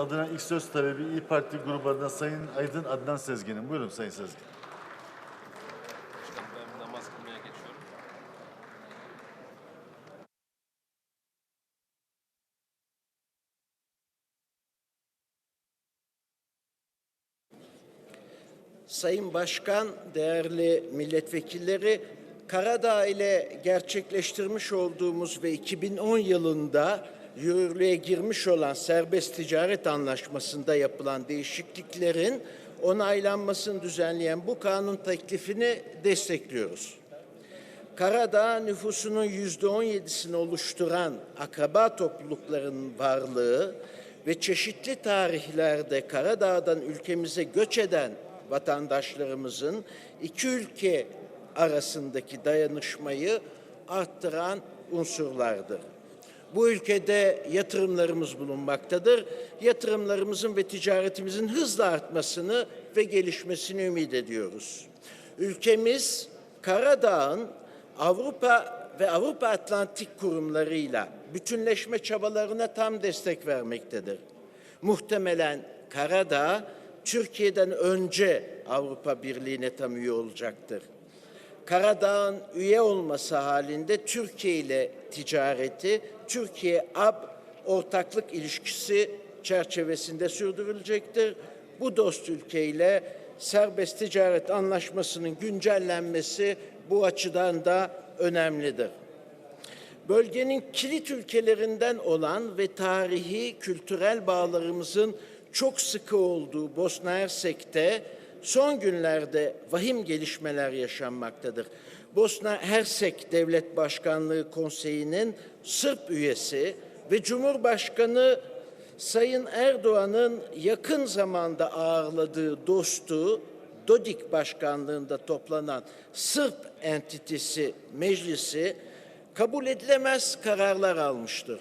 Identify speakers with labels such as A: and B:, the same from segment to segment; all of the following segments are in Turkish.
A: Adına ilk söz talebi İyi Parti gruplarından Sayın Aydın Adnan Sezgin'in. Buyurun Sayın Sezgin.
B: Başkanım ben namaz kılmaya geçiyorum.
C: Sayın Başkan, değerli milletvekilleri, Karadağ ile gerçekleştirmiş olduğumuz ve 2010 yılında yürürlüğe girmiş olan serbest ticaret anlaşmasında yapılan değişikliklerin onaylanmasını düzenleyen bu kanun teklifini destekliyoruz. Karadağ nüfusunun yüzde on yedisini oluşturan akraba topluluklarının varlığı ve çeşitli tarihlerde Karadağ'dan ülkemize göç eden vatandaşlarımızın iki ülke arasındaki dayanışmayı arttıran unsurlardır. Bu ülkede yatırımlarımız bulunmaktadır. Yatırımlarımızın ve ticaretimizin hızla artmasını ve gelişmesini ümit ediyoruz. Ülkemiz Karadağ'ın Avrupa ve Avrupa Atlantik kurumlarıyla bütünleşme çabalarına tam destek vermektedir. Muhtemelen Karadağ Türkiye'den önce Avrupa Birliği'ne tam üye olacaktır. Karadağ'ın üye olması halinde Türkiye ile ticareti Türkiye-AB ortaklık ilişkisi çerçevesinde sürdürülecektir. Bu dost ülkeyle serbest ticaret anlaşmasının güncellenmesi bu açıdan da önemlidir. Bölgenin kilit ülkelerinden olan ve tarihi kültürel bağlarımızın çok sıkı olduğu Bosna Hersek'te son günlerde vahim gelişmeler yaşanmaktadır. Bosna Hersek Devlet Başkanlığı Konseyi'nin Sırp üyesi ve Cumhurbaşkanı Sayın Erdoğan'ın yakın zamanda ağırladığı dostu Dodik Başkanlığında toplanan Sırp entitesi meclisi kabul edilemez kararlar almıştır.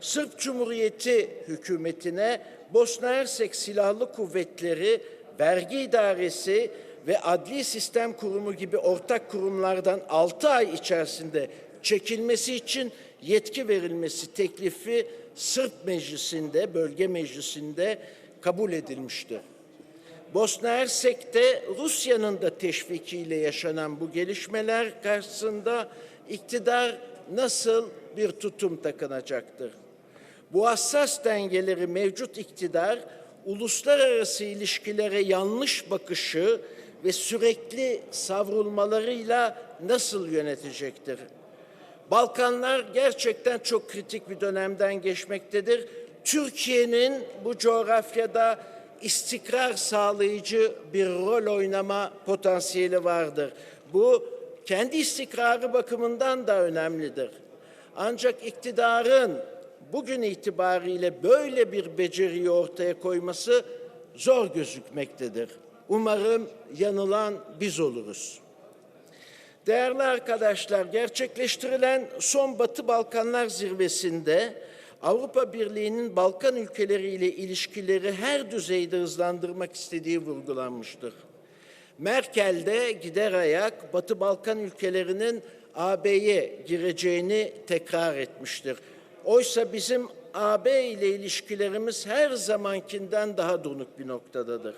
C: Sırp Cumhuriyeti hükümetine Bosna Hersek Silahlı Kuvvetleri, Vergi İdaresi ve Adli Sistem Kurumu gibi ortak kurumlardan 6 ay içerisinde çekilmesi için yetki verilmesi teklifi Sırp Meclisi'nde, bölge meclisinde kabul edilmiştir. Bosna Hersek'te Rusya'nın da teşvikiyle yaşanan bu gelişmeler karşısında iktidar nasıl bir tutum takınacaktır? Bu hassas dengeleri mevcut iktidar uluslararası ilişkilere yanlış bakışı ve sürekli savrulmalarıyla nasıl yönetecektir? Balkanlar gerçekten çok kritik bir dönemden geçmektedir. Türkiye'nin bu coğrafyada istikrar sağlayıcı bir rol oynama potansiyeli vardır. Bu kendi istikrarı bakımından da önemlidir. Ancak iktidarın bugün itibariyle böyle bir beceriyi ortaya koyması zor gözükmektedir. Umarım yanılan biz oluruz. Değerli arkadaşlar, gerçekleştirilen son Batı Balkanlar zirvesinde Avrupa Birliği'nin Balkan ülkeleriyle ilişkileri her düzeyde hızlandırmak istediği vurgulanmıştır. Merkel de gider ayak Batı Balkan ülkelerinin AB'ye gireceğini tekrar etmiştir. Oysa bizim AB ile ilişkilerimiz her zamankinden daha donuk bir noktadadır.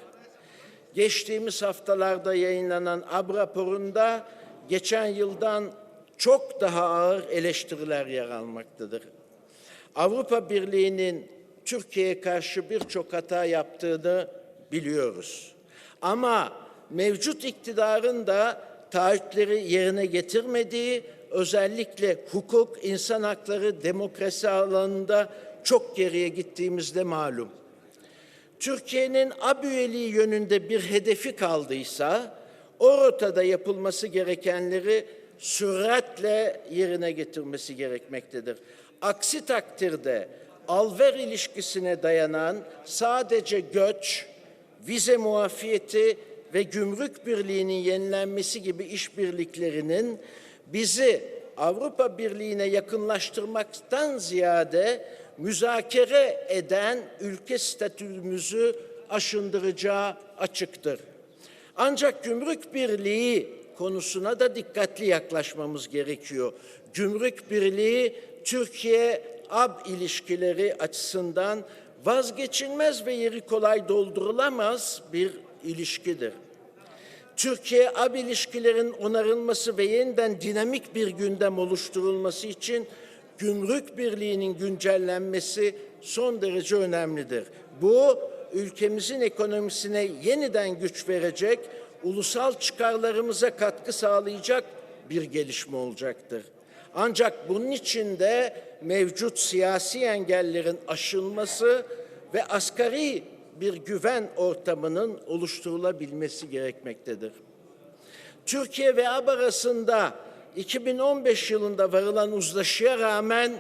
C: Geçtiğimiz haftalarda yayınlanan AB raporunda geçen yıldan çok daha ağır eleştiriler yer almaktadır. Avrupa Birliği'nin Türkiye'ye karşı birçok hata yaptığını biliyoruz. Ama mevcut iktidarın da taahhütleri yerine getirmediği, özellikle hukuk, insan hakları, demokrasi alanında çok geriye gittiğimizde malum. Türkiye'nin AB yönünde bir hedefi kaldıysa, o rotada yapılması gerekenleri süratle yerine getirmesi gerekmektedir. Aksi takdirde alver ilişkisine dayanan sadece göç, vize muafiyeti ve gümrük birliğinin yenilenmesi gibi işbirliklerinin bizi Avrupa Birliği'ne yakınlaştırmaktan ziyade müzakere eden ülke statümüzü aşındıracağı açıktır. Ancak gümrük birliği konusuna da dikkatli yaklaşmamız gerekiyor. Gümrük birliği Türkiye-AB ilişkileri açısından vazgeçilmez ve yeri kolay doldurulamaz bir ilişkidir. Türkiye-AB ilişkilerin onarılması ve yeniden dinamik bir gündem oluşturulması için gümrük birliğinin güncellenmesi son derece önemlidir. Bu ülkemizin ekonomisine yeniden güç verecek, ulusal çıkarlarımıza katkı sağlayacak bir gelişme olacaktır. Ancak bunun için de mevcut siyasi engellerin aşılması ve asgari bir güven ortamının oluşturulabilmesi gerekmektedir. Türkiye ve AB arasında 2015 yılında varılan uzlaşıya rağmen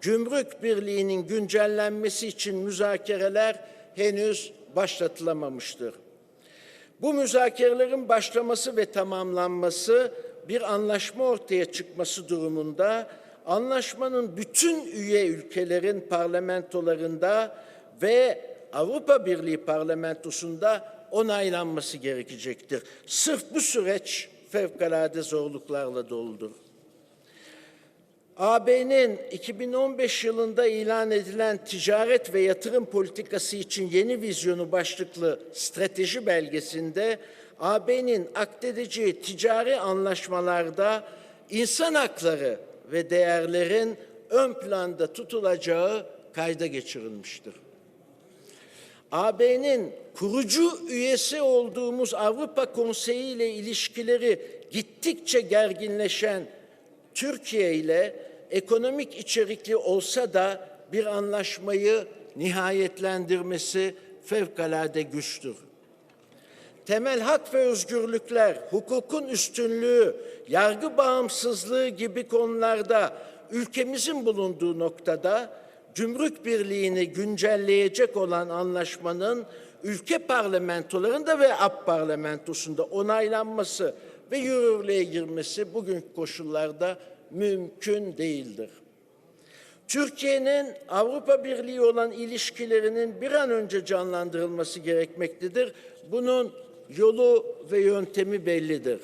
C: gümrük birliğinin güncellenmesi için müzakereler henüz başlatılamamıştır. Bu müzakerelerin başlaması ve tamamlanması bir anlaşma ortaya çıkması durumunda anlaşmanın bütün üye ülkelerin parlamentolarında ve Avrupa Birliği parlamentosunda onaylanması gerekecektir. Sırf bu süreç fevkalade zorluklarla doludur. AB'nin 2015 yılında ilan edilen ticaret ve yatırım politikası için yeni vizyonu başlıklı strateji belgesinde AB'nin akdedeceği ticari anlaşmalarda insan hakları ve değerlerin ön planda tutulacağı kayda geçirilmiştir. AB'nin kurucu üyesi olduğumuz Avrupa Konseyi ile ilişkileri gittikçe gerginleşen Türkiye ile ekonomik içerikli olsa da bir anlaşmayı nihayetlendirmesi fevkalade güçtür. Temel hak ve özgürlükler, hukukun üstünlüğü, yargı bağımsızlığı gibi konularda ülkemizin bulunduğu noktada gümrük birliğini güncelleyecek olan anlaşmanın ülke parlamentolarında ve AP parlamentosunda onaylanması ve yürürlüğe girmesi bugünkü koşullarda mümkün değildir. Türkiye'nin Avrupa Birliği olan ilişkilerinin bir an önce canlandırılması gerekmektedir. Bunun yolu ve yöntemi bellidir.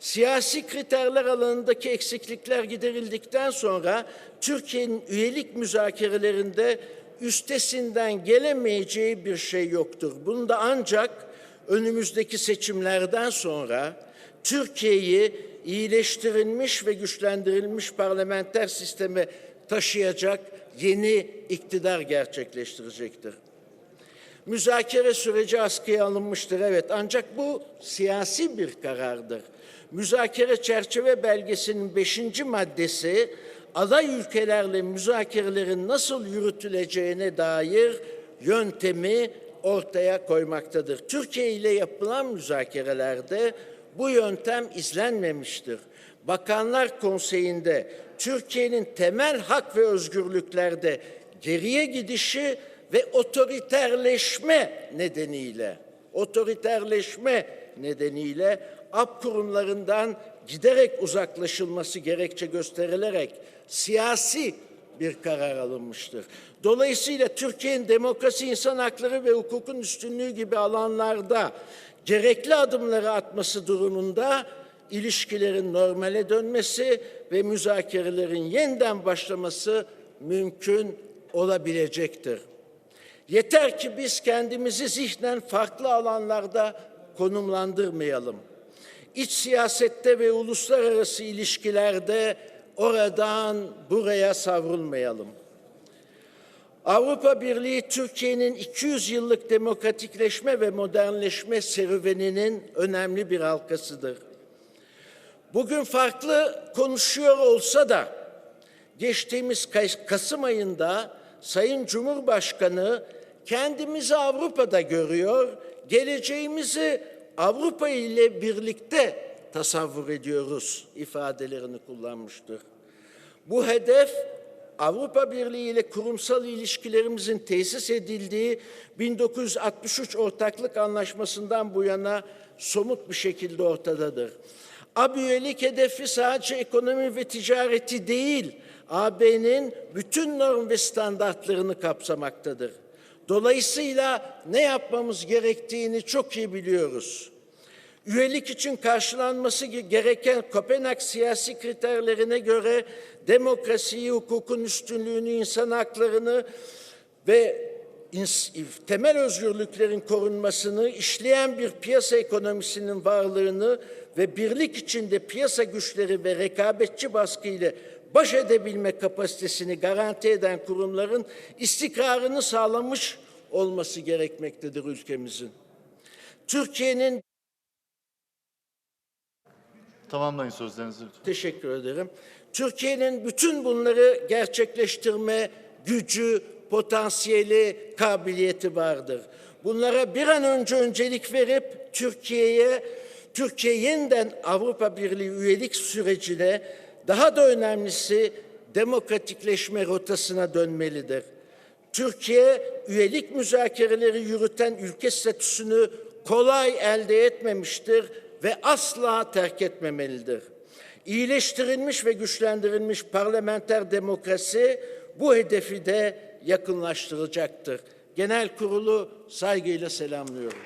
C: Siyasi kriterler alanındaki eksiklikler giderildikten sonra Türkiye'nin üyelik müzakerelerinde üstesinden gelemeyeceği bir şey yoktur. Bunu da ancak önümüzdeki seçimlerden sonra Türkiye'yi iyileştirilmiş ve güçlendirilmiş parlamenter sisteme taşıyacak yeni iktidar gerçekleştirecektir. Müzakere süreci askıya alınmıştır evet ancak bu siyasi bir karardır. Müzakere çerçeve belgesinin beşinci maddesi aday ülkelerle müzakerelerin nasıl yürütüleceğine dair yöntemi ortaya koymaktadır. Türkiye ile yapılan müzakerelerde bu yöntem izlenmemiştir. Bakanlar Konseyi'nde Türkiye'nin temel hak ve özgürlüklerde geriye gidişi ve otoriterleşme nedeniyle otoriterleşme nedeniyle AP kurumlarından giderek uzaklaşılması gerekçe gösterilerek siyasi bir karar alınmıştır. Dolayısıyla Türkiye'nin demokrasi, insan hakları ve hukukun üstünlüğü gibi alanlarda gerekli adımları atması durumunda ilişkilerin normale dönmesi ve müzakerelerin yeniden başlaması mümkün olabilecektir. Yeter ki biz kendimizi zihnen farklı alanlarda konumlandırmayalım. İç siyasette ve uluslararası ilişkilerde oradan buraya savrulmayalım. Avrupa Birliği Türkiye'nin 200 yıllık demokratikleşme ve modernleşme serüveninin önemli bir halkasıdır. Bugün farklı konuşuyor olsa da geçtiğimiz Kasım ayında Sayın Cumhurbaşkanı kendimizi Avrupa'da görüyor, geleceğimizi Avrupa ile birlikte tasavvur ediyoruz ifadelerini kullanmıştır. Bu hedef Avrupa Birliği ile kurumsal ilişkilerimizin tesis edildiği 1963 Ortaklık Anlaşması'ndan bu yana somut bir şekilde ortadadır. AB üyelik hedefi sadece ekonomi ve ticareti değil, AB'nin bütün norm ve standartlarını kapsamaktadır. Dolayısıyla ne yapmamız gerektiğini çok iyi biliyoruz. Üyelik için karşılanması gereken Kopenhag siyasi kriterlerine göre demokrasiyi, hukukun üstünlüğünü, insan haklarını ve temel özgürlüklerin korunmasını, işleyen bir piyasa ekonomisinin varlığını ve birlik içinde piyasa güçleri ve rekabetçi baskı ile baş edebilme kapasitesini garanti eden kurumların istikrarını sağlamış olması gerekmektedir ülkemizin. Türkiye'nin
A: Tamamlayın sözlerinizi lütfen.
C: Teşekkür ederim. Türkiye'nin bütün bunları gerçekleştirme gücü, potansiyeli, kabiliyeti vardır. Bunlara bir an önce öncelik verip Türkiye'ye, Türkiye yeniden Avrupa Birliği üyelik sürecine daha da önemlisi demokratikleşme rotasına dönmelidir. Türkiye üyelik müzakereleri yürüten ülke statüsünü kolay elde etmemiştir ve asla terk etmemelidir. İyileştirilmiş ve güçlendirilmiş parlamenter demokrasi bu hedefi de yakınlaştıracaktır. Genel kurulu saygıyla selamlıyorum.